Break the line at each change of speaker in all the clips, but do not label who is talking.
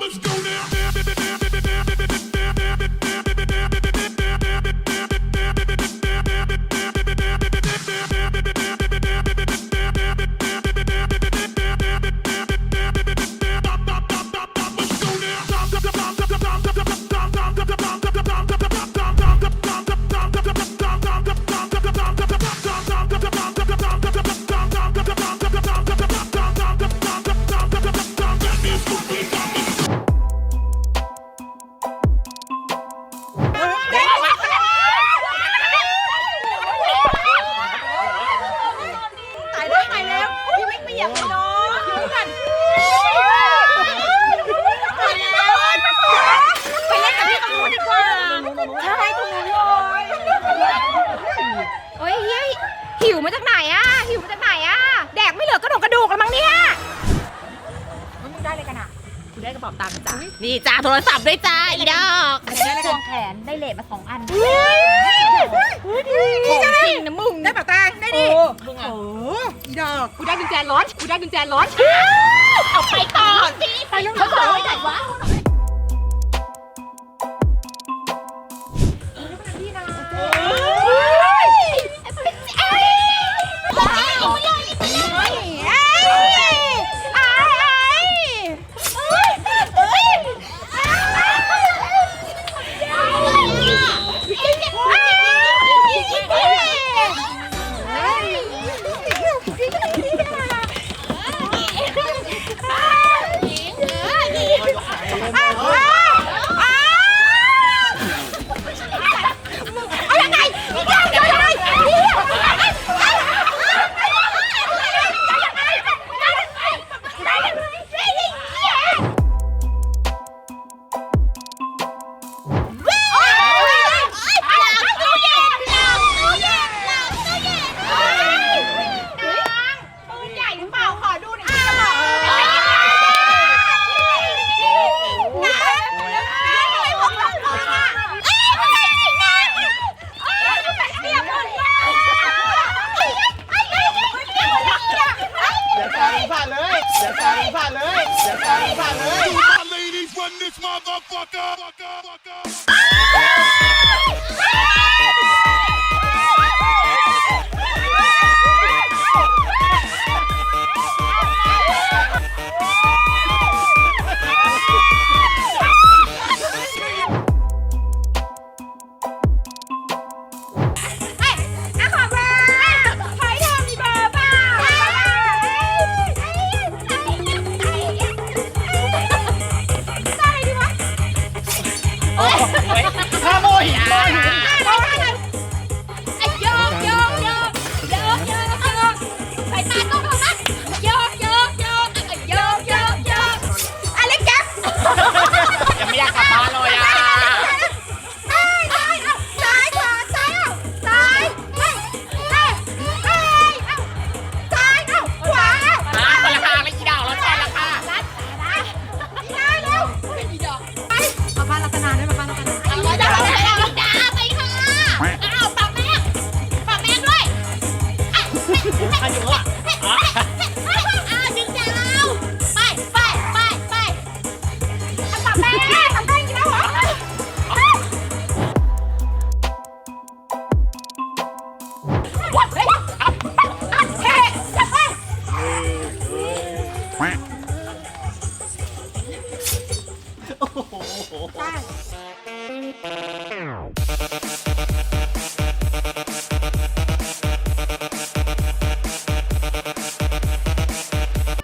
Let's go now.
วมาจากไหนอะหิวมาจากไหนอะแดกไม่เหลือกระดูกกระดูกแล้วมั้งเนี่ยมึงได้เลยกันอะกู
ได้กระเป๋าตังค์จ้านี่จ้าโทรศัพท์ด้วยจ้าอีดอก
ได้ระดองแขนได้เลทมาสองอัน
นี่จ้าจริงนะมึง
ได้กระเป๋าตังค์ได้ดิ
มึงอโอ้
อีดอกกูได้กุญแจร้อนกูได้กุญแจร้อน
เอาไปต่อสิ
ไปเรื่องร
ถ
ไม่ไหนวะ this motherfucker!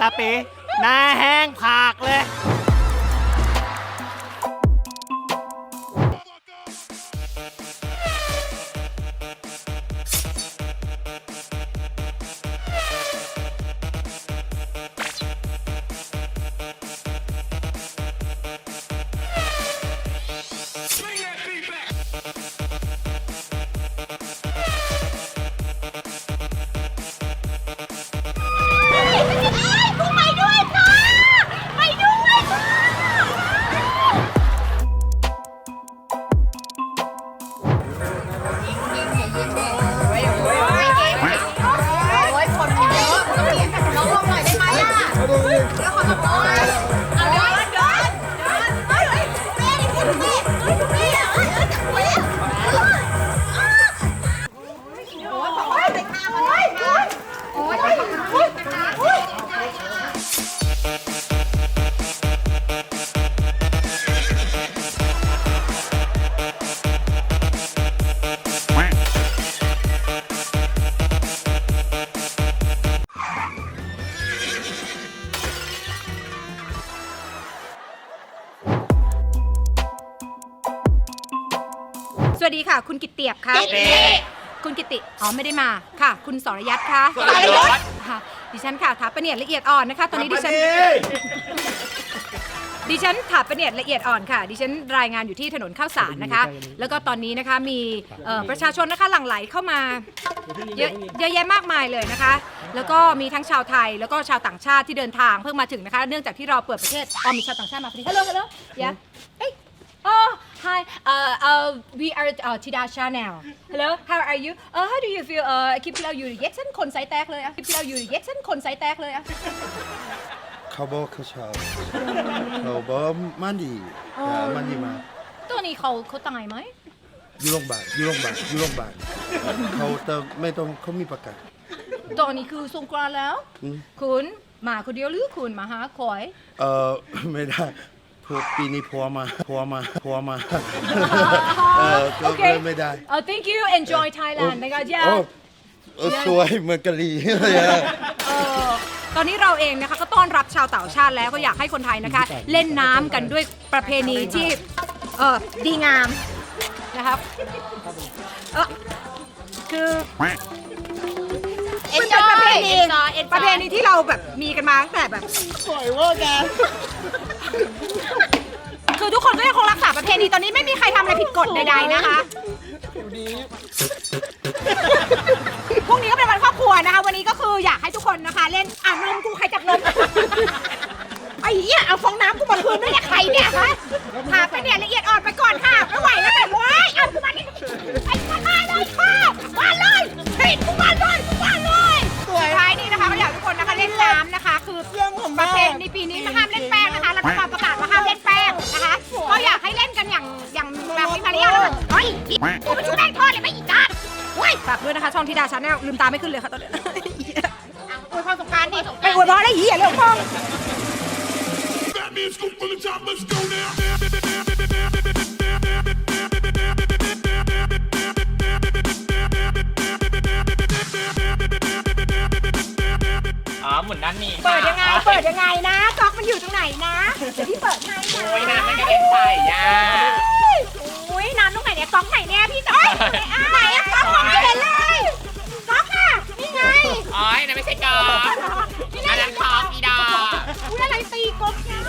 ตาปี
หน้า
แห้
งผากเลย
คุ
ณกิตเตียบค่ะคุณกิติอ๋อไม่ได้มาค่ะ คุณสรยัตค่ะ
สรยัต
ค่ะดิฉันค่ะถาปะเนียดละเอียดอ่อนนะคะ ตอนนี้ดิฉัน ดิฉันถาปะเนียดละเอียดอ่อนค่ะ ดิฉันรายงานอยู่ที่ถนนข้าวสารนะคะ แล้วก็ตอนนี้นะคะมีเอ่อประชาชนนะคะหลั่งไหลเข้ามาเยอะเยอะแยะมากมายเลยนะคะ แล้วก็มีทั้งชาวไทยแล้วก็ชาวต่างชาติที่เดินทางเพิ่งมาถึงนะคะ เนื่องจากที่เราเปิดประเทศอ๋อมีชาวต่างชาติมาพอดีฮัลโหลฮัลโหล yeah เอ้ย Oh, hi. Uh, uh, we are uh, Tida Chanel. Hello, how are you? Uh, how do you feel? Uh, คลิปที่เราอยู่เย็กเส้นคนไซส์แตกเลยอะคลิปที่เราอยู่เย็กเส้นคนไซส์แตกเลยอะ
เขาบอกเขาชอบเขาบอกว่ามันดีแต่มันดีมาก
ตัวนี้เขาเขาตายไหม
อยู่โรงพยาบาลอยู่โรงพยาบาลอยู่โรงพยาบาลเขาแต่ไม่ต้องเขามีประกัน
ตัวนี้คือสงกรานต์แล้ว
อืม
คุณมาคนเดียวหรือคุณมาหาคอย
เออไม่ได้ พวกปีนี้พัวมาพัวมาพัวมาเออก็
โอเค
ไม่ได้
เออ thank you enjoy Thailand นะคะย่า
โอ้เออสวยเหมือนกะหรี่เลยอะ
เออตอนนี้เราเองนะคะก็ต้อนรับชาวต่างชาติแล้วก็อยากให้คนไทยนะคะ เล่นน้ำกันด้วยประเพณีที่เออดีงามนะครับเออคือ เป็นประเพณีประเพณีที่เราแบบมีกันมาตั้งแต่แบบ
สวยเวอร์แก
คือทุกคนก็ยังคงรักษาประเพณีตอนนี้ไม่มีใครทำอะไรผิดกฎใดๆนะคะพรุ่งนี้ก็เป็นวันครอบครัวนะคะ วันนี้ก็คืออยากให้ทุกคนนะคะ เล่นอะนมกูใครจับนมไอ้เหี้ยเอาฟองน้ำกูมาคืนด้วยเนี่ยใครเนี่ยคะหาไป ฝากด้วยนะคะ ช่องธิดาชาแนลลืมตาไม่ขึ้นเลยค่ะตอนนี้ อวยพรสงกรารดิไปอวยพรได้เหี้ยเรื่องพอง
Fat man scoop from the top, let's go now.
อ๋อหมุนด้านนี้
เปิดยังไง เปิดยังไงนะก๊อกมันอยู่ตรงไหนนะ เดี๋ยวพี่เปิดให้นะ
โอ้ยน้ำมันกระเด็นใส่ย่า
โอ้ ยน้ำตรงไหนเนี่ยก๊อกไหนเนี่ยพี่จอยไหนอะก๊อกมองไม่เห็นเลยก๊อกอะนี่ไง
อ๋อยนั่นไม่ใช่กอ
นี่
อันนั้นคอกีดา
อุ้ยอะไรตีก๊อกเนี่ย